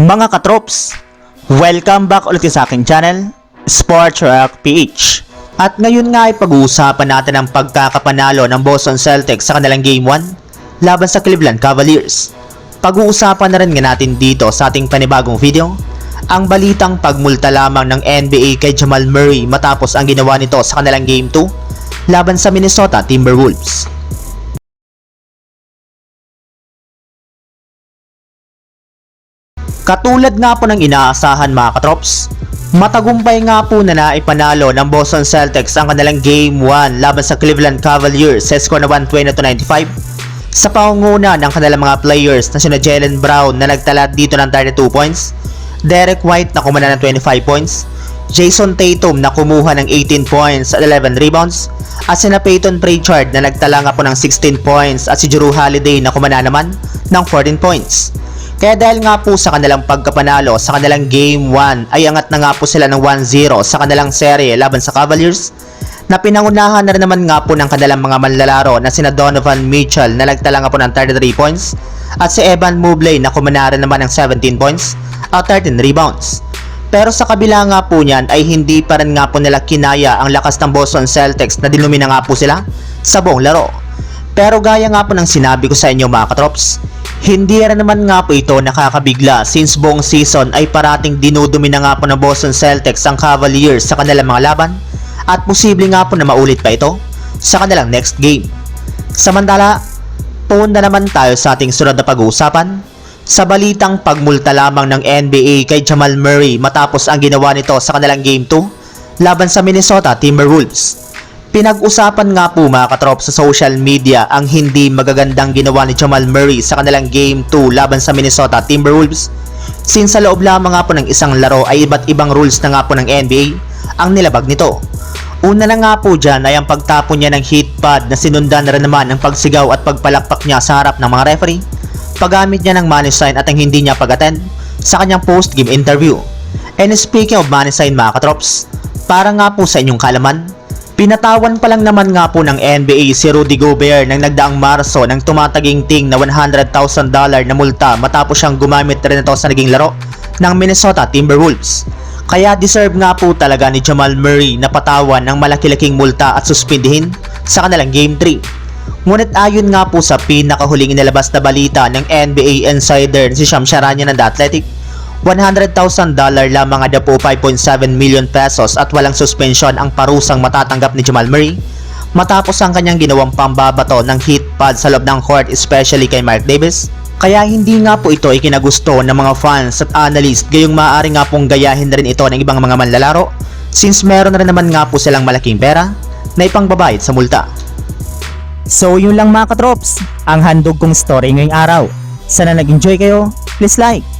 Mga katrops, welcome back ulit sa aking channel, Sports Rock PH. At ngayon nga ay pag-uusapan natin ang pagkakapanalo ng Boston Celtics sa kanilang Game 1 laban sa Cleveland Cavaliers. Pag-uusapan na rin nga natin dito sa ating panibagong video ang balitang pagmulta lamang ng NBA kay Jamal Murray matapos ang ginawa nito sa kanilang Game 2 laban sa Minnesota Timberwolves. Katulad nga po ng inaasahan mga katrops, matagumpay nga po na naipanalo ng Boston Celtics ang kanilang Game 1 laban sa Cleveland Cavaliers sa score na 120-95 sa pangunguna ng kanilang mga players na sina Jalen Brown na nagtala dito ng 32 points, Derek White na kumana ng 25 points, Jason Tatum na kumuha ng 18 points at 11 rebounds, at sina Peyton Pritchard na nagtala nga po ng 16 points at si Drew Holiday na kumana naman ng 14 points. Kaya dahil nga po sa kanilang pagkapanalo sa kanilang Game 1 ay angat na nga po sila ng 1-0 sa kanilang serye laban sa Cavaliers na pinangunahan na rin naman nga po ng kanilang mga manlalaro na sina Donovan Mitchell na nagtala nga po ng 33 points at si Evan Mobley na kumana rin naman ng 17 points at 13 rebounds. Pero sa kabila nga po niyan ay hindi pa rin nga po nila kinaya ang lakas ng Boston Celtics na dinumina nga po sila sa buong laro. Pero gaya nga po ng sinabi ko sa inyo mga katrops, hindi rin naman nga po ito nakakabigla since buong season ay parating dinudumi na nga po ng Boston Celtics ang Cavaliers sa kanilang mga laban at posible nga po na maulit pa ito sa kanilang next game. Samantala, punta naman tayo sa ating sunod na pag-uusapan sa balitang pagmulta lamang ng NBA kay Jamal Murray matapos ang ginawa nito sa kanilang Game 2 laban sa Minnesota Timberwolves. Pinag-usapan nga po mga katrop sa social media ang hindi magagandang ginawa ni Jamal Murray sa kanilang Game 2 laban sa Minnesota Timberwolves since sa loob lamang nga po ng isang laro ay iba't ibang rules na nga po ng NBA ang nilabag nito. Una na nga po dyan ay ang pagtapon niya ng heat pad na sinundan na rin naman ang pagsigaw at pagpalakpak niya sa harap ng mga referee, paggamit niya ng money sign at ang hindi niya pag-attend sa kanyang post-game interview. And speaking of money sign mga katrops, para nga po sa inyong kalaman, Pinatawan pa lang naman nga po ng NBA si Rudy Gobert nang nagdaang Marso ng tumataginting na $100,000 na multa matapos siyang gumamit rin ito sa naging laro ng Minnesota Timberwolves. Kaya deserve nga po talaga ni Jamal Murray na patawan ng malaki-laking multa at suspindihin sa kanilang Game 3. Ngunit ayon nga po sa pinakahuling inilabas na balita ng NBA insider si Sham Charania ng The Athletic, $100,000 lamang ada po 5.7 million pesos at walang suspension ang parusang matatanggap ni Jamal Murray matapos ang kanyang ginawang pambabato ng hit pad sa loob ng court especially kay Mark Davis. Kaya hindi nga po ito ay kinagusto ng mga fans at analyst gayong maaari nga pong gayahin na rin ito ng ibang mga manlalaro since meron na rin naman nga po silang malaking pera na ipangbabayad sa multa. So yun lang mga katrops, ang handog kong story ngayong araw. Sana nag-enjoy kayo, please like